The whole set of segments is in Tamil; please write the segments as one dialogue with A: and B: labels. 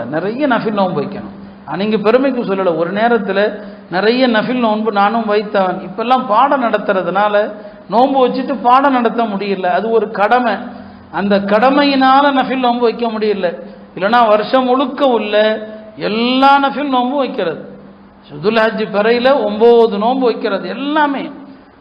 A: நிறைய நஃபில் நோன்பு வைக்கணும். நீங்க பெருமைக்கு சொல்லலை ஒரு நேரத்தில் நிறைய நஃபில் நோன்பு நானும் வைத்தவன். இப்பெல்லாம் பாடம் நடத்துறதுனால நோன்பு வச்சுட்டு பாடம் நடத்த முடியல. அது ஒரு கடமை. அந்த கடமையினால் நஃபில் நோன்பு வைக்க முடியல. இல்லைன்னா வருஷம் முழுக்க உள்ள எல்லா நஃபில் நோன்பும் வைக்கிறது. சுதுல் ஹஜ் பிறையில நோன்பு வைக்கிறது எல்லாமே.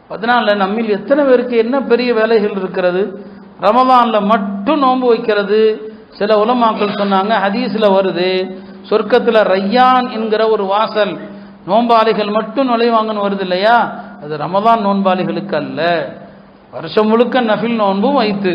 A: அதனால நம்மில் எத்தனை பேருக்கு என்ன பெரிய வேலைகள் இருக்கிறது? ரமதானில் மட்டும் நோன்பு வைக்கிறது. சில உலமாக்கள் சொன்னாங்க ஹதீஸில் வருது சொர்க்கத்தில் ரையான் என்கிற ஒரு வாசல் நோன்பாளிகள் மட்டும் நுழைவாங்கன்னு வருது இல்லையா? அது ரமதான் நோன்பாளிகளுக்கு அல்ல. வருஷம் முழுக்க நஃபில் நோன்பும் வைத்து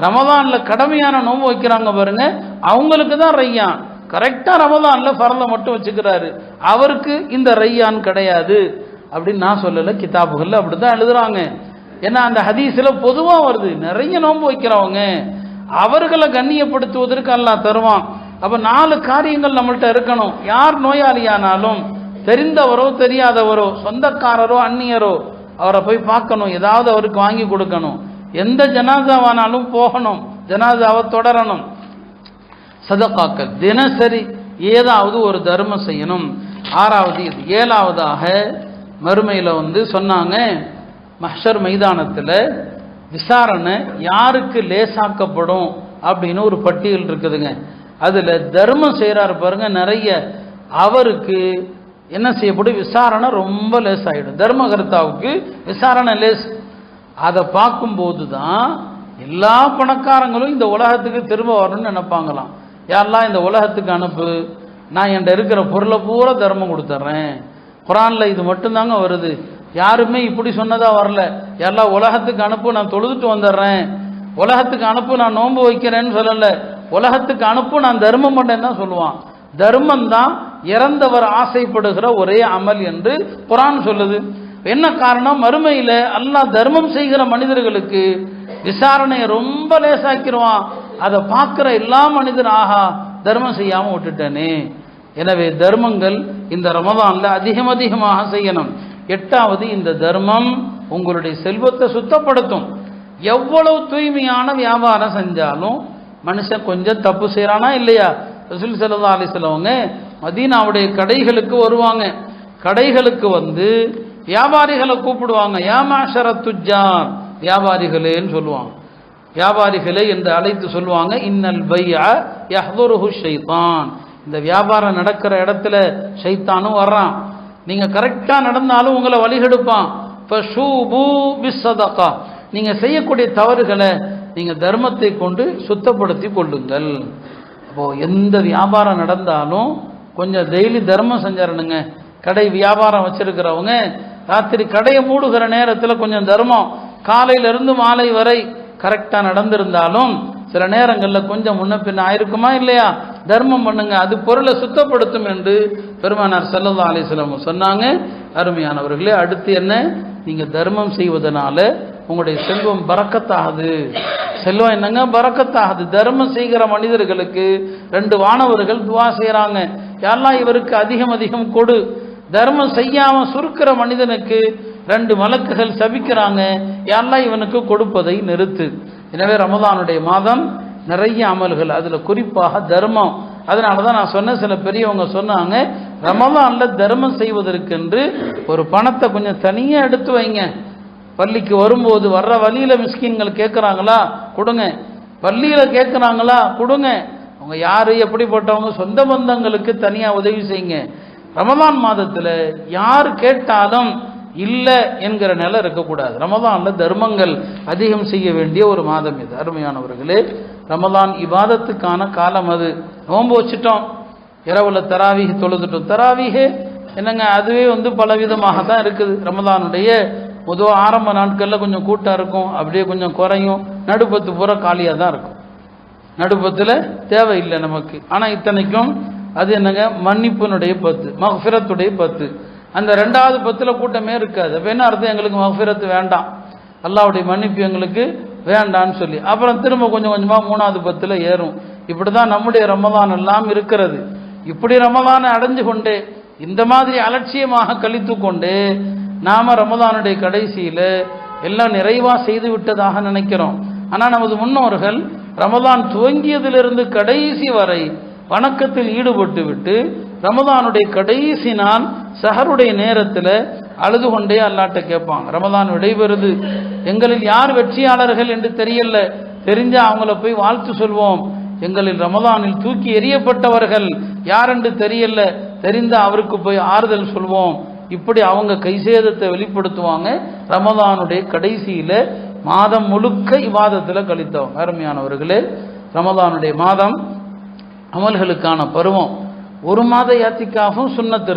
A: ரமதானில் கடமையான நோன்பு வைக்கிறாங்க பாருங்க அவங்களுக்கு தான் ரையான். கரெக்டாக ரமதானில் ஃபரலை மட்டும் வச்சுக்கிறாரு. அவருக்கு இந்த ரையான் கிடையாது. அப்படின்னு நான் சொல்லலை கிதாபுகளில் அப்படி தான் எழுதுறாங்க. ஏன்னா அந்த ஹதீஸில் பொதுவாக வருது. நிறைய நோன்பு வைக்கிறவங்க. அவர்களை கண்ணியப்படுத்துவதற்கு அல்லாஹ் தருவான். அப்போ நாலு காரியங்கள் நம்மள்கிட்ட இருக்கணும். யார் நோயாளியானாலும் தெரிந்தவரோ தெரியாதவரோ சொந்தக்காரரோ அந்நியரோ அவரை போய் பார்க்கணும். ஏதாவது அவருக்கு வாங்கி கொடுக்கணும். எந்த ஜனாதாவானாலும் போகணும். ஜனாதாவை தொடரணும். சதகாக்கள். தினசரி ஏதாவது ஒரு தர்மம் செய்யணும். ஆறாவது இது ஏழாவதாக மறுமையில் வந்து சொன்னாங்க மஹர் மைதானத்தில் விசாரணை யாருக்கு லேசாக்கப்படும் அப்படின்னு ஒரு பட்டியல் இருக்குதுங்க. அதில் தர்மம் செய்கிறாரு பாருங்க நிறைய அவருக்கு என்ன செய்யப்படும்? விசாரணை ரொம்ப லேஸ் ஆகிடும் தர்மகர்த்தாவுக்கு விசாரணை லேஸ். அதை பார்க்கும்போது தான் எல்லா பணக்காரங்களும் இந்த உலகத்துக்கு திரும்ப வரணும்னு நினைப்பாங்களாம். யாரெல்லாம் இந்த உலகத்துக்கு அனுப்பு? நான் என்கிட்ட இருக்கிற பொருளை பூரா தர்மம் கொடுத்துட்றேன். குரானில் இது மட்டும்தாங்க வருது. யாருமே இப்படி சொன்னதா வரல. எல்லாம் உலகத்துக்கு அனுப்பு நான் தொழுதுட்டு வந்துடுறேன். உலகத்துக்கு அனுப்பு நான் நோன்பு வைக்கிறேன்னு சொல்லலை. உலகத்துக்கு அனுப்பு நான் தர்மம் பண்ணேன்னு தான் சொல்லுவான். தர்மம் தான் இறந்தவர் ஆசைப்படுகிற ஒரே அமல் என்று புறான் சொல்லுது. என்ன காரணம்? மறுமையில் அல்லாஹ் தர்மம் செய்கிற மனிதர்களுக்கு விசாரணையை ரொம்ப லேசாக்கிடுவான். அதை பார்க்குற எல்லா மனிதர் ஆஹா தர்மம் செய்யாமல் விட்டுட்டேனே. எனவே தர்மங்கள் இந்த ரமதானில் அதிகம் அதிகமாக செய்யணும். எட்டாவது இந்த தர்மம் உங்களுடைய செல்வத்தை சுத்தப்படுத்தும். எவ்வளவு தூய்மையான வியாபாரம் செஞ்சாலும் மனுஷன் கொஞ்சம் தப்பு செய்கிறானா இல்லையா? ரசூல் சல்லா அலிஸ்லவங்க மதீனாவுடைய கடைகளுக்கு வருவாங்க. கடைகளுக்கு வந்து வியாபாரிகளை கூப்பிடுவாங்க. ஏமாஷர துஜார் வியாபாரிகளேன்னு சொல்லுவாங்க. வியாபாரிகளே என்று அழைத்து சொல்லுவாங்க. இன்னல் பையா யஹ்துருஹு ஷைத்தான். இந்த வியாபாரம் நடக்கிற இடத்துல ஷைத்தானும் வர்றான். நீங்கள் கரெக்டாக நடந்தாலும் உங்களை வழிகெடுப்பான் ஃபஷூபு பிஸ்ஸதகா. நீங்கள் செய்யக்கூடிய தவறுகளை நீங்கள் தர்மத்தை கொண்டு சுத்தப்படுத்தி கொள்ளுங்கள். அப்போது எந்த வியாபாரம் நடந்தாலும் கொஞ்சம் டெய்லி தர்மம் செஞ்சிடணுங்க. கடை வியாபாரம் வச்சுருக்கிறவங்க ராத்திரி கடையை மூடுகிற நேரத்தில் கொஞ்சம் தர்மம். காலையிலிருந்து மாலை வரை கரெக்டாக நடந்திருந்தாலும் சில நேரங்களில் கொஞ்சம் முன்ன பின்ன ஆயிருக்குமா இல்லையா? தர்மம் பண்ணுங்க அது பொருளை சுத்தப்படுத்தும் என்று பெருமானார் சல்லல்லா அலிஸ்லம் சொன்னாங்க. அருமையானவர்களே அடுத்து என்ன? நீங்க தர்மம் செய்வதனால உங்களுடைய செல்வம் பறக்கத்தாகுது. செல்வம் என்னங்க? பறக்கத்தாகுது. தர்மம் செய்கிற மனிதர்களுக்கு ரெண்டு வானவர்கள் துவா செய்கிறாங்க யாரெல்லாம் இவருக்கு அதிகம் அதிகம் கொடு. தர்மம் செய்யாம சுருக்கிற மனிதனுக்கு ரெண்டு மலக்குகள் சபிக்கிறாங்க. யாரெல்லாம் இவனுக்கு கொடுப்பதை நிறுத்து. எனவே ரமதானுடைய மாதம் நிறைய அமல்கள் அதில் குறிப்பாக தர்மம். அதனால தான் நான் சொன்னேன் சில பெரியவங்க சொன்னாங்க ரமதானில் தர்மம் செய்வதற்கென்று ஒரு பணத்தை கொஞ்சம் தனியாக எடுத்து வைங்க. பள்ளிக்கு வரும்போது வர்ற வழியில் மிஸ்கின்கள் கேட்குறாங்களா கொடுங்க. பள்ளியில் கேட்குறாங்களா கொடுங்க. அவங்க யார் எப்படிப்பட்டவங்க சொந்த பந்தங்களுக்கு தனியாக உதவி செய்யுங்க. ரமதான் மாதத்தில் யார் கேட்டாலும் இல்லை என்கிற நிலை இருக்கக்கூடாது. ரமதான்ல தர்மங்கள் அதிகம் செய்ய வேண்டிய ஒரு மாதம் இது. அருமையானவர்களே ரமதான் இவாதத்துக்கான காலம் அது. நோன்பு வச்சுட்டோம். இரவுல தராவீக தொழுதுட்டோம். தராவீகே என்னங்க அதுவே வந்து பலவிதமாக தான் இருக்குது. ரமதானுடைய பொதுவாக ஆரம்ப நாட்களில் கொஞ்சம் கூட்டம் இருக்கும். அப்படியே கொஞ்சம் குறையும். நடுப்பத்து பூரா காலியாக தான் இருக்கும். நடுப்பத்தில் தேவையில்லை நமக்கு. ஆனால் இத்தனைக்கும் அது என்னங்க மன்னிப்பினுடைய பத்து மஃபிரத்துடைய பத்து. அந்த ரெண்டாவது பத்தில் கூட்டமே இருக்காது. அப்போ என்ன அர்த்தம்? எங்களுக்கு மஃபிரத்து வேண்டாம். அல்லாவுடைய மன்னிப்பு எங்களுக்கு வேண்டான்னு சொல்லி. அப்புறம் திரும்ப கொஞ்சம் கொஞ்சமாக மூணாவது பத்தில் ஏறும். இப்படி தான் நம்முடைய ரமதான் எல்லாம் இருக்கிறது. இப்படி ரமதானை அடைஞ்சு கொண்டே இந்த மாதிரி அலட்சியமாக கழித்து கொண்டு நாம ரமதானுடைய கடைசியில் எல்லாம் நிறைவாக செய்து விட்டதாக நினைக்கிறோம். ஆனால் நமது முன்னோர்கள் ரமதான் துவங்கியதிலிருந்து கடைசி வரை வணக்கத்தில் ஈடுபட்டு விட்டு ரமதானுடைய கடைசி நாள் சஹருடைய நேரத்தில் அழுது கொண்டே அல்லாட்ட கேட்பாங்க. ரமதான் விடைபெறுது. எங்களில் யார் வெற்றியாளர்கள் என்று தெரியல. தெரிஞ்ச அவங்கள போய் வாழ்த்து சொல்வோம். எங்களில் ரமதானில் தூக்கி எறியப்பட்டவர்கள் யார் என்று தெரியல. தெரிந்த அவருக்கு போய் ஆறுதல் சொல்வோம். இப்படி அவங்க கைசேதத்தை வெளிப்படுத்துவாங்க. ரமதானுடைய கடைசியில் மாதம் முழுக்க இவாதத்தில் கழித்தவங்க. அருமையானவர்களே ரமதானுடைய மாதம் அமல்களுக்கான பருவம். ஒரு மாத யாத்திக்காகவும் சுண்ணத்து